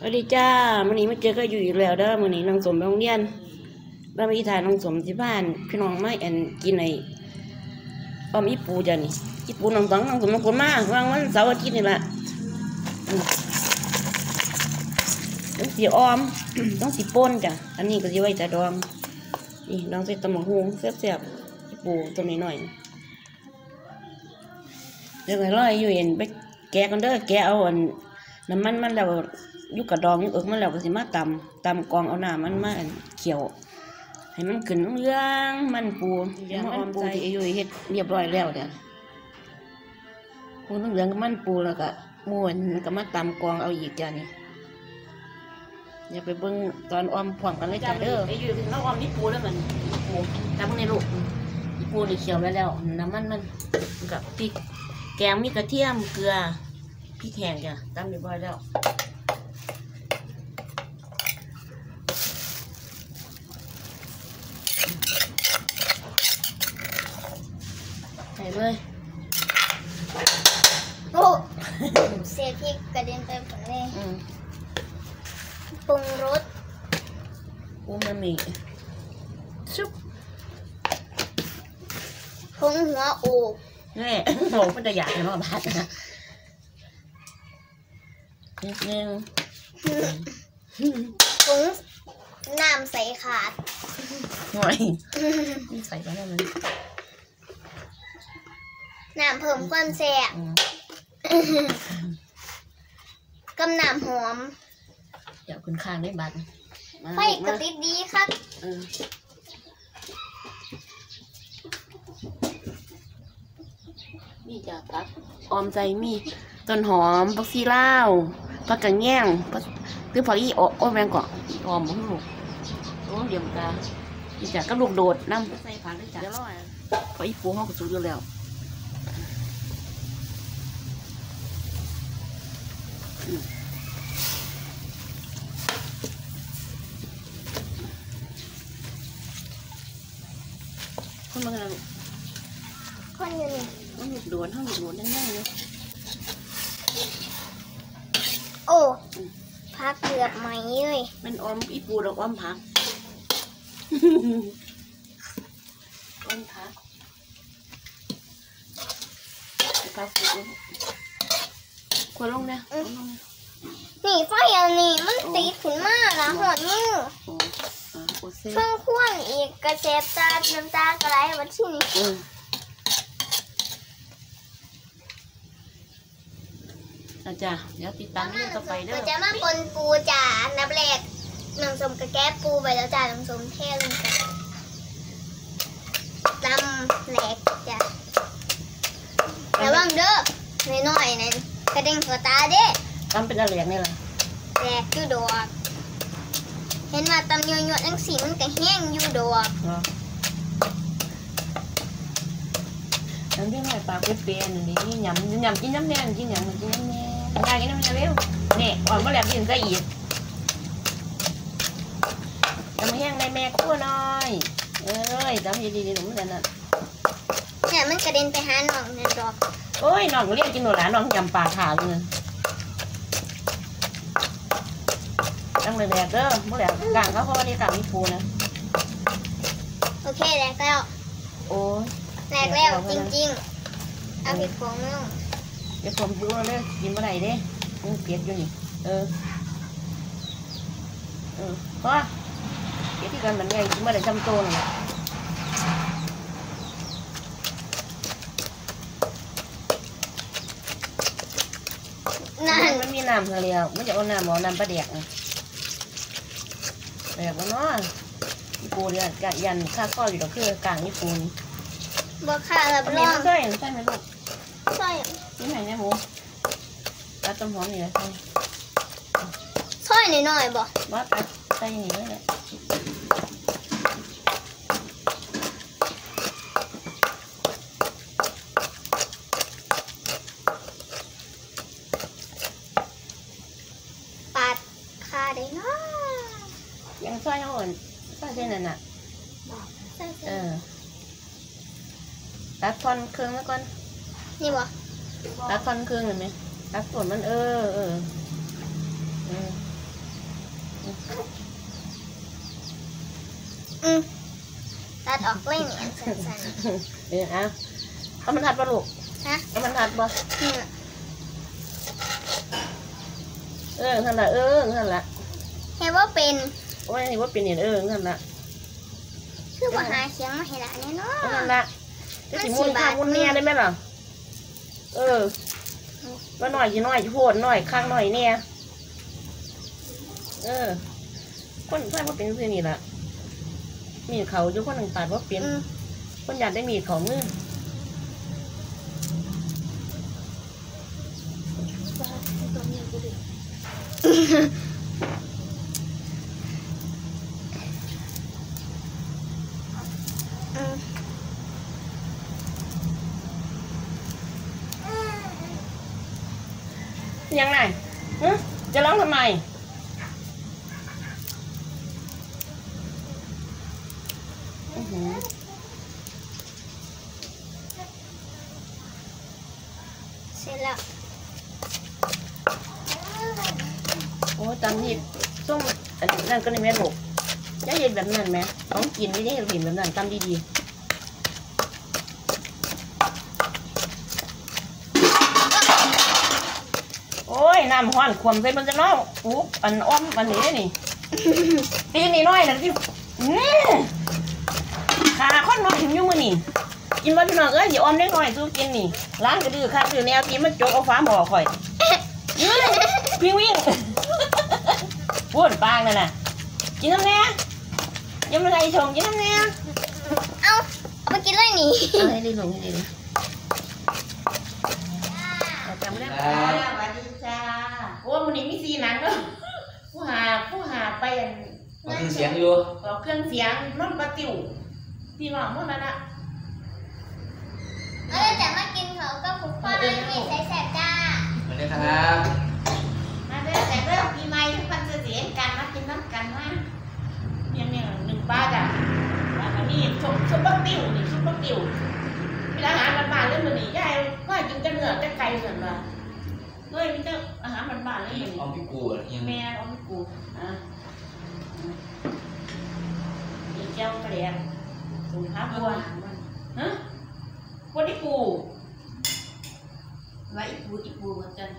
สวัสดีจ้ามื้อนี้มาเจอก็อยู่อีกแล้วเด้อมื้อนี้น้องสมไปโรงเรียนแล้วมาอีทานน้องสมที่บ้านพี่น้องมาแอนกินไอ้ออมอีปูจ้ะนี่อีปูน้องตังน้องสมน้องคนมาวางวันเสาร์อาทิตย์นี่แหละต้องสีออมต้องสีป่นจ้ะอันนี้ก็สิไว้แต่ดองนี่ดองใส่ตำบักหุ่งแซ่บๆอีปูตัวนี้หน่อยเดี๋ยวไว้รอให้อยู่เห็นไปแกะกันเด้อแกะเอาอันน้ำมันมันแล้ว ยุกกระดองอยุกเอิกมันแล้วก็สิมาตำตำกองเอาหน้ามันมาเขียว ให้มันขึ้นเรื่องมันปูอย่างมันปูที่อายุเฮ็ดเรียบร้อยแล้วเด้อปูต้องเหลืองกับมันปูแล้วก็ม้วนก็มาตำกองเอาอีกจ้ะนี่อย่าไปเบิ่งตอนออมพร้อมกันเลยจ้ะเด้ออายุถึงเราออมนี่ปูแล้วมันปูตำในลูกอีปูนี่เขียวแล้วแล้วน้ำมันมันกับพริกแกงมีกระเทียมเกลือพี่แทนจ้ะตามเรียบร้อยแล้ว ใส่เลย โอ้เศษพริกกระเด็นไปหมดเลย อืม ปรุงรส อูมามิชุบ ผงหัวโอก แน่โหมันจะอยากเห็นว่าบาดนะนิดนึงผงน้ำใสขาดหน่อยนี่ใส่ไปได้ไหมน้ำเพิ่มความแซ่บอืมกับน้ำหอม เดี๋ยวคุณข้างได้บัตรมาไฟกระติดดีครับ มีจ้ะครับออมใจมีต้นหอมผักซีลาวผักกระแง่งผักหรือผักอีโอโอ้แมงเกาะอีออมมึงลูกโอ้เดี๋ยวกาอีจ้ะก็ลูกโดดน้ำใส่ผักด้วยจ้ะเดี๋ยวรออะเพราะอีปูห้องก็สุกอยู่แล้วอืมคนมากันแล้ว คนอยู่นี่มันหยุดโดนห้องหยุดโดนแน่ๆเลยโอ้พักเกือบไหมเลยมันออมอีปูดอกออมผักออมผักผักปูควรลงเนี่ยควรลงเนี่ยนี่ไฟอันนี้มันติดขึ้นมากนะหอดมือโอ้อ่าโอเซ่เครื่องคั่วอีกกระเจ็บตาน้ำตากระไรมาที่นี่ อืมอาจารย์เดี๋ยวติดตามเรื่องต่อไปเด้ก็อจะมาปนปูจ่าอันดับแรกน้ำส้มกระแก้ปูไปแล้วจ้าน้ำส้มเทลงไปตำแหลกจ้ะระวังเด้อน้อยๆนั่นกระเด้งหัวตาเด้ทำเป็นอะไรอย่างนี้ล่ะแหลกอยู่ดอกเห็นว่าตำยัวๆจังสีมันก็แห้งอยู่ดอกเนาะน้ำที่ไหนปลาเปรี้ยวๆนี่นี่ยำยำกินน้ำแดงกินยำกินน้ำแด งยายกินน้ำแดงเร็วนี่อ่อนมาแล้วกินซะอีกทำให้แห้งในแม่คั่วหน่อยเอ้ยทำให้ดีๆหนุ่มเด่นน่ะเนี่ยมันกระเด็นไปหาหนองนั่นดอกโอ้ยน้องเรียกกินหนูหลานน้องยำปลาขาวเลยตั้งเลยแดดเด้อเมื่อไหร่กลางเขาเพราะว่านี่กลางมีปูนะโอเคแหลกแล้วโอ้ยแหลกแล้วจริงๆเอาผิดของน้อง เดี๋ยวผมดูเลยกินเมื่อไหร่เด้มันเปียกอยู่นี่ เออ เออเพราะเปียกที่กันมันไงกินเมื่อไหร่จำตัวน่ะนั่นมันมีน้ำเธอเดียวมันจะเอาน้ำเอาน้ำปลาเด็กนะแบบว่าเนาะญี่ปุ่นเนี่ยกะยันค่าข้ออยู่ดอกคือกลางญี่ปุ่นบ่ค่ารับอันรนี้องมันใช่ใช่ไหมลูกใช่นี่ ไหนเนี่ยหมูตัดต้นหอมนี่เลยใช่ซอยหน่อยๆบ่ว่าตัดใส่นี่เลยแหละปาดคาได้เนาะยังใส่เอาอ่อนใส่เส้นนั่นน่ะใส่เออตัดทอนเครื่องแล้วก่อนๆนี่บ่ รัดท่อนเครื่องเห็นไหมรัดส่วนมันเออเอออืมตัดออกเล่นอันสั้นๆเอออะเอมันทัดปะลูกฮะเอมันทัดปะเออท่านละเออท่านละเห็นว่าเป็นโอ้ยเห็นว่าเป็นนี่นเออท่านละคือว่าหาเสียงมาเห็นละเนี่ยเนาะท่านละจะสิมุ่นข้าวมุ่นเนี่ยได้ไหมล่ะ เออว่าหน่อยจีหน่อยจีโพดหน่อยข้างหน่อยเนี่ยเออ คนใช่ว่าเป็นซื่อนี่ละมีดเขาอยู่คนหนึ่งปาดว่าเป็นอืมคนอยากได้มีดของมืออืม ยังไงฮะจะร้องทำไม อื้อหือเสร็จแล้วโอ้ยตำนี่ส้มอันนั่นก็ในแม่ลูกจะเห็นแบบนั้นไหมต้องกินไม่ได้เห็นแบบนั้นตำดีๆโอ้ยน้ำห้อนขวมใส่มันจะน้องอุ๊บอันอ้อมอันนี้นี่ตีนี่น้อยนะที่อื้ อขาคนน้อยถึงอยุ่มือนี่กินมาพี่น้องเอ้ยอย่าอ้อมเล็กน้อยสู้กินนี่ร้านก็ดื้อค่ะดื้อแนวทีมันจกเอาฟ้าหมอข่อยอื้อวิ่งวิ่งพูดปางนั่นน่ะกินน้ำแน่ยังไม่ได้ชมกินน้ำแน่เอาเอาไปกินเลยนี่เอาให้ดีลงให้ดีลงเอาจำไม่ได้จ้าสวัสดีจ้าโอ้มันนี่มีสีหนังเนาะผู้หาผู้หาไปอันมันคือเสียงอยู่เอาเครื่องเสียงนนประติว พี่น้องพวกนั้นอะเราจะมากินเขาก็คุกป้านี่ใส่แสบจ้าเหมือนกันครับ มาเด้อแต่เริ่มปีใหม่ทุกคนจะเสียงกันมากินน้ำกันมาเนี่ยเนี่ยหนึ่งป้าจ้ะแล้วก็นี่ซุปซุปเปอร์ติวนี่ซุปเปอร์ติวเป็นอาหารบ้านๆเลยมันนี่ยายว่ากินแต่เนื้อแต่ไก่เหมือนว่าเลยมีแต่อาหารบ้านๆเลยอย่างนี้เอาพี่กูอะไรยังแม่เอาไม่กูอะอีเจ้ากระเดียถุง เท้าบัวฮะวันนี้ปูไว้อีปูอีปูเหมือนกัน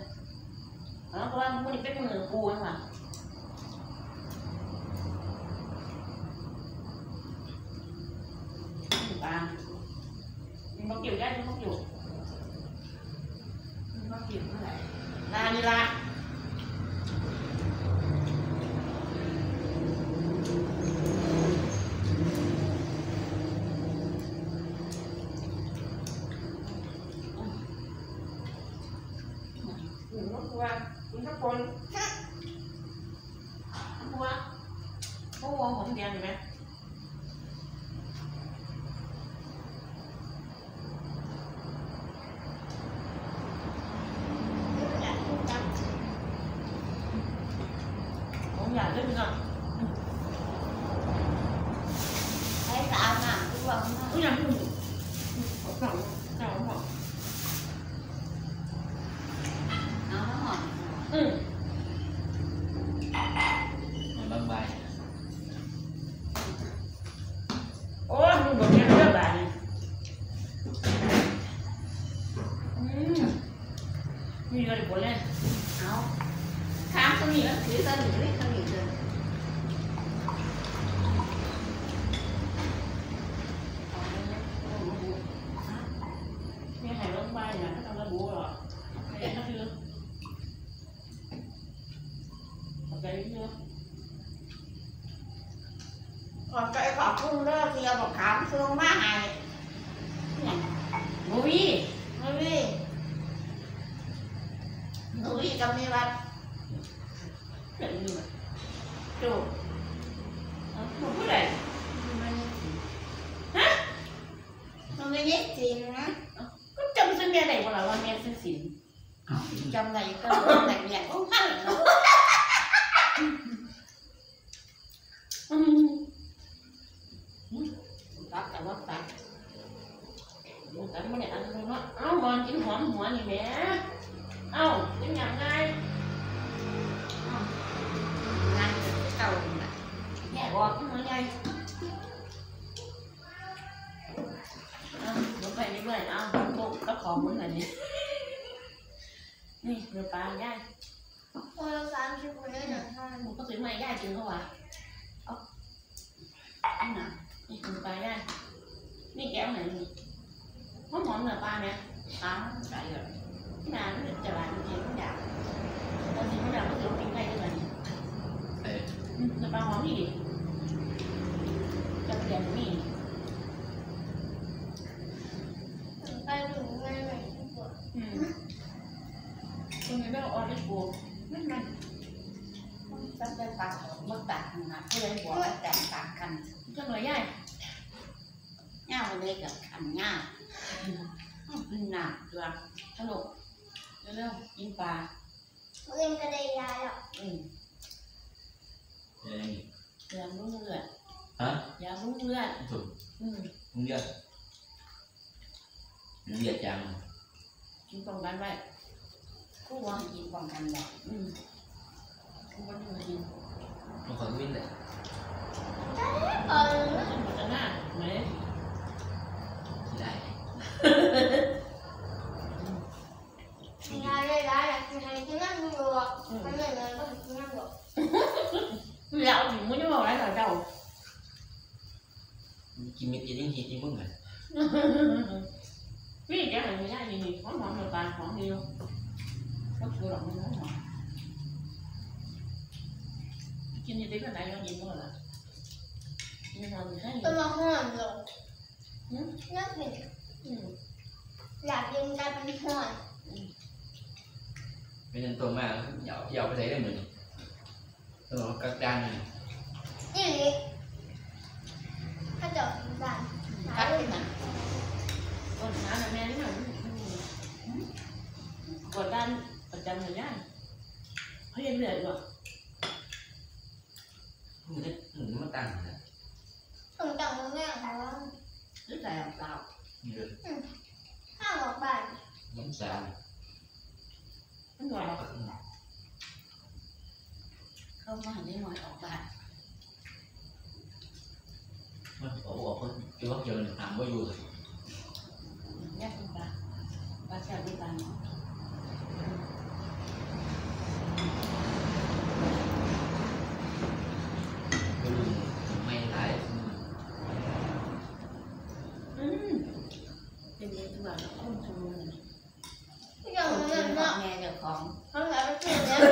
อ๋อเพราะว่าวันนี้เป็นมือปูนะว่ะปลามีมะเกี่ยวได้มีมะเกี่ยวมีมะเกี่ยวเมื่อไหร่ลานี่ละ หนึ่งก็คือว่าคุณทุกคนบัวบัวผมเดียวเห็นไหมผมอยากเล่นก่อน ใส่สาวน่ะดูว่า ผมอยากเล่นผมสั่งสั่งหอ เอาหอม อืม เหมือนบางใบ โอ้ยมึงบอกเนี่ยเรื่องแบบนี้อืมมีอะไรผลเลย เอาถามคนนี้แล้วถือตอนนี้ไม่คนนี้เลย ไม่หายลงไปนะถ้าทำระบุหรอกไอ้นั่นคือขอบใจเยอะ ขอบใจขอบคุณเด้อที่ เอ แต่ไม่ได้อันนู้นเนาะเอ้ามันกินหอมหัวนี่แหมเอ้าเป็นอย่างไงงานเก่าแง่บอกขึ้นมาไงเดี๋ยวไปนี่เมื่อยเอาพวกก็ขอมือหน่อยนี่นี่เดี๋ยวปลาย่ายพอเราสามชิ้นคนนี้เนี่ยหมูก็ซื้อมาย่ายกินเขาวะเอานี่นะนี่คุณปลาย่ายนี่แก้วไหนนี่ หอมหอมเนื้อปลาเนี่ยตามใส่เลยที่นานมันจะหวานจริงๆมันอยากตอนนี้มันอยากมันจะกินได้ด้วยนี่เอ้ยอืมเนื้อปลาหอมนี่ดิจะเปลี่ยนนี่ไปถึงงานไหนที่ปวดอืมคุณไม่ต้องออเดอร์กูไม่มันตั้งแต่ปากมาตัดนะเพื่อนบอกว่าแต่งต่างกันจังเลยย่ายย่าวันเล็กกับขันย่า อืมหนักตัวสนุกเร็วๆกินปลาเรียนกระไดยายหรอกอืมเอ้ยยาลุ้งเลือดฮะยาลุ้งเลือดถูกอืมมึงเลือดมึงเลือดจังกินป้องกันไว้กูว่าให้กินป้องกันแบบอืมกูว่าจะกินมึงขอวิ่งเลยเออกินหมดจะหน้าไหมที่ได้ มึงไง พี่แกหันไม่ได้ยินหอมหอมตาหอมเดียวก็คือหลอกมันหอมกินยี่ติ๊กอะไรก็ยินหมดละกินหอมใช่ ต้นมะม่วงหรอก อืม น่ากิน อืม อยากกินกลายเป็นห่อน เป็นยันตัวมากเหยาเหยาไปใส่ได้เหมือนตัวกักดานเลย นี่ลิถ้าเจาะกินกัน กัดขึ้นมาก่อนหาแม่นี่หน่อยกดดันประจำเลยย่าเขายังเหนื่อยอยู่ มึงจะมึงมันตั้งนะ ถึงจังมันแม่แต่ว่า หรือแต่เปล่า นี่เลย ข้าวออกบ้าน มันสาม ไม่หน่อยเข้ามาได้หน่อยออกบ้าน มันโอ้โหเขาเกี่ยวกับเกี่ยวกับหางว่าอยู่เลย แยกเป็นปลาปลาแช่ด้วยกัน ก็รู้ไม่ร้าย อืมเป็นเรื่องที่ว่าเราคุ้มชุมนุ มที่เจ้าจังขมันองเนี่ยแม่เจ้าของเขาอยากไปกินเนี่ยเ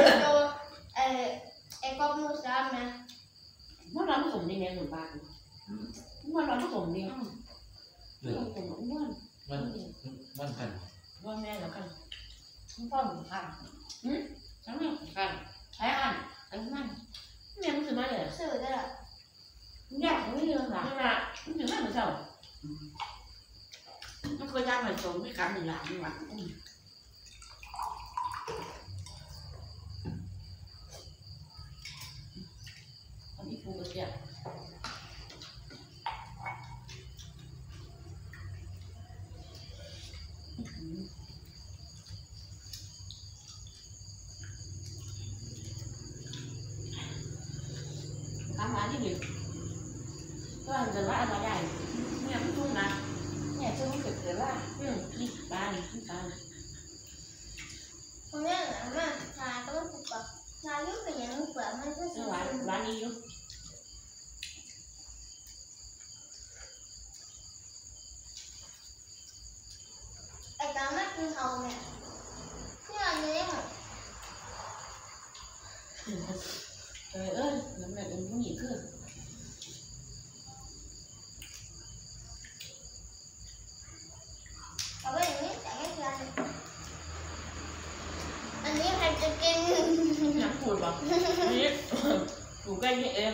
ป็นตัวเออไอ้ก๊อกมูซ่าไหมว่าเราผส มดีเนี่ยหรือปลาว่าเราผสมดีผเรื่องสมอ้วนมันมันพันว่าแม่แล้วกันคุณพ่อหนูค่ะอืมทั้งนี้กันใช้อันอันนั้นแม่มันคือมาเลยเสื่อได้หรอยากไม่เรื่องหรอกนะมันถึงไม่เหมือนเจ้ามันก็ยากเหมือนสมไม่กันหนึ่งหลังนี่หว่าอันนี้ปูกระเทียมทำมาที่นี่ก็จะว่าอะไรได้เนี่ยมันทุ่งนะ เนี่ยจะไม่เกิดเลยว่า อืมนี่ปลานี่ปลา ตรงนี้นะมันชาต้องถูกกับชายุ่งกับยังเปลือกมันก็ เนื้ ส อ ว หวาย นหวานดีอยู่ ไอ้การมากินเขาเนี่ยที่อันนี้ค่ะ เออเออน้ำหนักมันผู้หญิงคือ เอาไว้อย่างนี้แต่ไม่กินอันนี้ใคร จะกินน้ำปูดบอกนี่ปูใกล้นี่เอง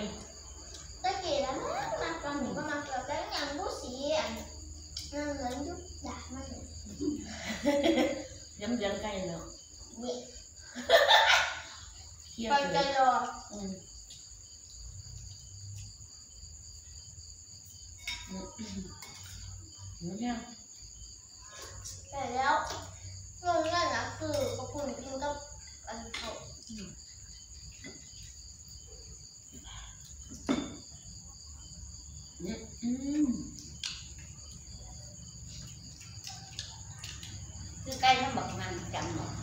ตะกี้แล้วนะมาตอนหนูก็มาเกิดแล้วอย่างผู้สีอันนั่นเหมือนยุบด่ามันย้ำย้ำใกล้แล้วเนี่ยเคี่ยวไปเลใจยรออืมอืมอืมเนี่ยแต่แล้วลงนั่นนะคือกระปุกกินกับ cái cây nó bật nằm chậm một.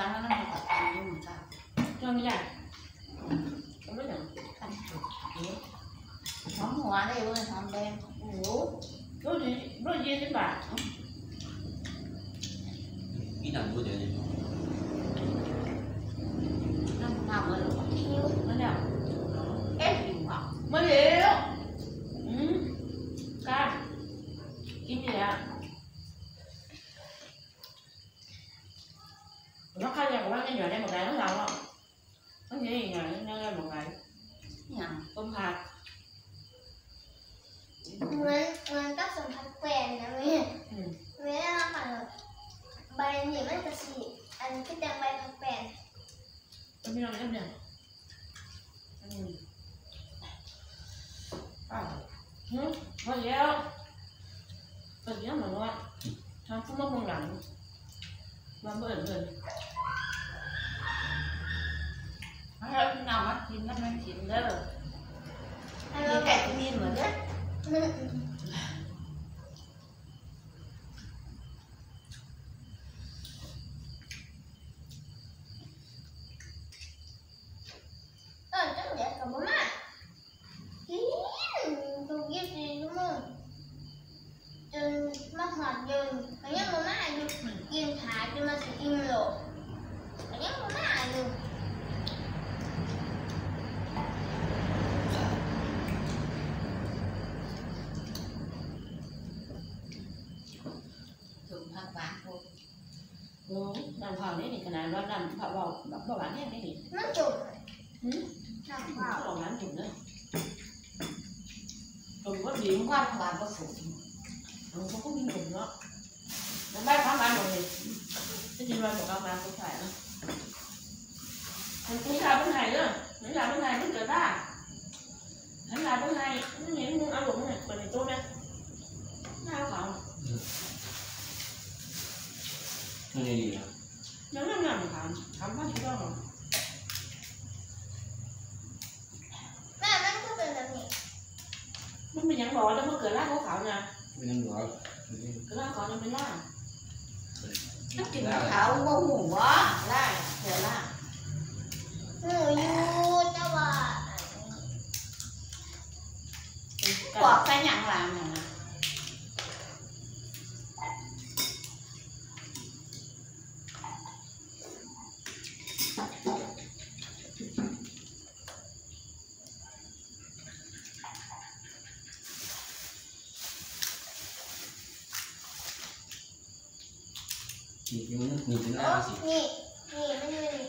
让他那么大，不用那么大。张经。 มันมันก็สมพันแปลนนะแม่เวลาเราผ่านใบนี่มันจะสีอันที่จังใบพันแปลนก็ม่ร้องแอ็มเนี่ย 因为有。Ne ye nhìn cái mũi nhìn cái nào gì? nhìn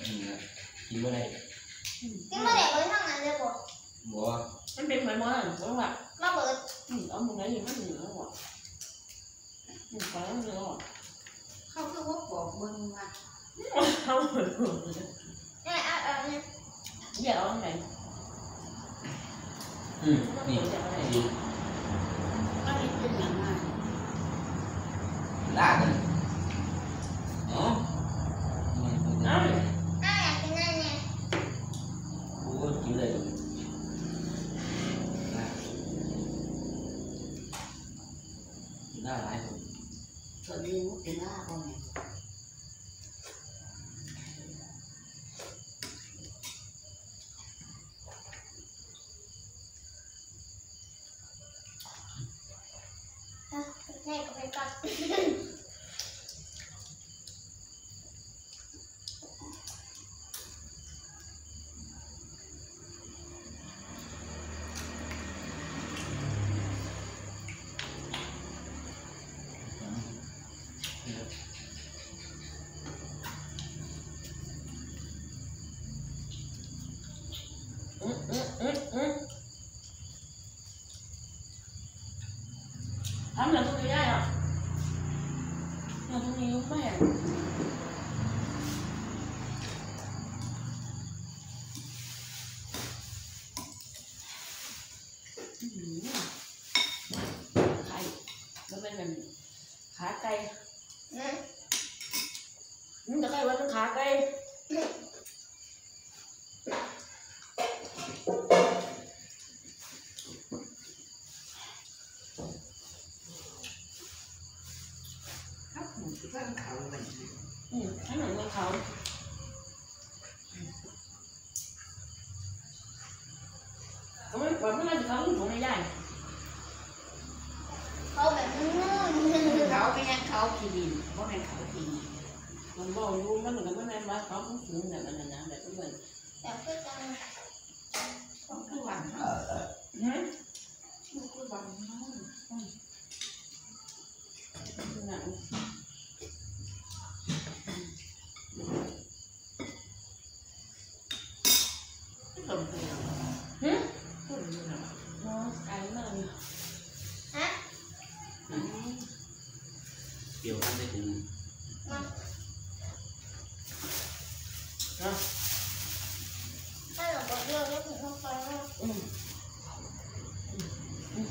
nhìn này. Nhìn bên này. Cái bên này mới thằng này ra bộ. Bộ anh bên mới mới đúng không nó bự. Ở một cái gì nó nhiều nữa bộ một cái nó rồi không cứ quốc bộ bên mà không được rồi này à à này giờ ông này. Ừ nhìn gì? Nó đi ได้หลายคนส่วนนี้มุกกินหน้าก็ไง อะแม่ก็ไปก่อน อืมอืมอืมอืมทำอย่างนี้ได้หรอ อย่างนี้ไม่อะอื้อหือไข่มันเป็นแบบขาไก่ อืม อืมแต่ไก่ว่าเป็นขาไก่ ครับหมูที่บ้านเขาเหมือน อืมให้เหมือนกับเขาเขาไม่ปล่อยไม่ได้เขาอยู่ตรงไหนได้ เขาแบบนู่น เขา ไม่ยังเขาขี้ดินเพราะเป็นเขาที่ดินมันบอกรู้มันเหมือนกับมันในบ้าเขาต้องสูงแบบนั้นนะแบบเหมือนแบบก็จะต้องคือหวันเอเนาะอเออฮะต้องคือหวันเนาะหนัง ไม่สมควร ฮะ พูดอยู่เนาะ น้องไก่มากเลย ฮะ เกี่ยวกันได้ถึงมาเนาะถ้าเราบอกเรื่องก็ถึงต้องไปว่าอืม Ừ.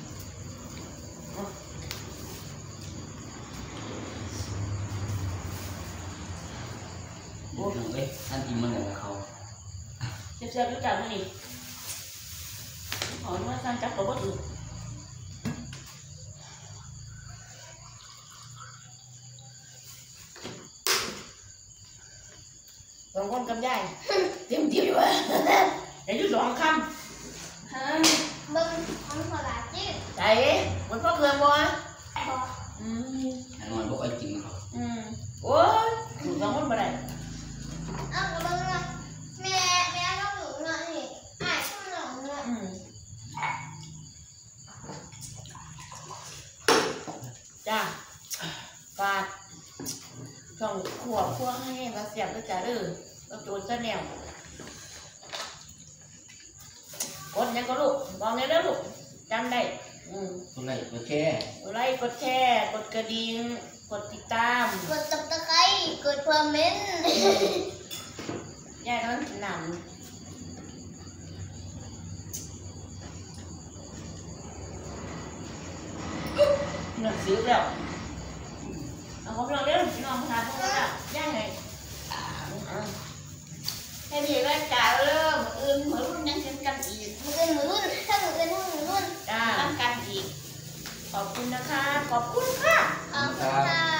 โอ้ยเอ้ยท่านกินมันกับเขาเจ็บเจ็บรู้จักไหมนี่ขอมาสร้างจับตัวก็ถือ องคนกับยายเตรียมเตรียมอยู่วะเดี๋ยวอยู่สองคำฮะเบิ้งของตลาดจีนใจมันก็เครื่องบ่พออืมอันนั้นบ่ค่อยกินเขาอืมโอ้ยอยู่สองคนบ่ได้เอ้าก็เบิ้งว่าแม่แม่ต้องอยู่เนาะนี่อ้ายต้องหนองเนาะอืมจ้าฝากช่องขวบพวกให้มาเสียบด้วยจ้าเด้อ เราโจรซะแนวกดยังก็ลูกมองไงเด้อลูกจำได้ อืมตัวไหนตัวแค่กดไลค์กดแชร์กดกระดิ่งกดติดตามกดตับตะไคร้กดคอมเมนต์ยายนั้นหนำหนังสือแล้วเอาของเราเร็วน้องพาพวกเราละย่างไงอ่า ให้ดีก็จ่าเริ่มอื่นเหมือนรุ่นยังเช่นกันอีกมืออื่นมือรุ่นถ้ามืออื่นถ้ามือรุ่นจ้าทำกันอีก ขอบคุณนะคะ ขอบคุณค่ะ ขอบคุณค่ะ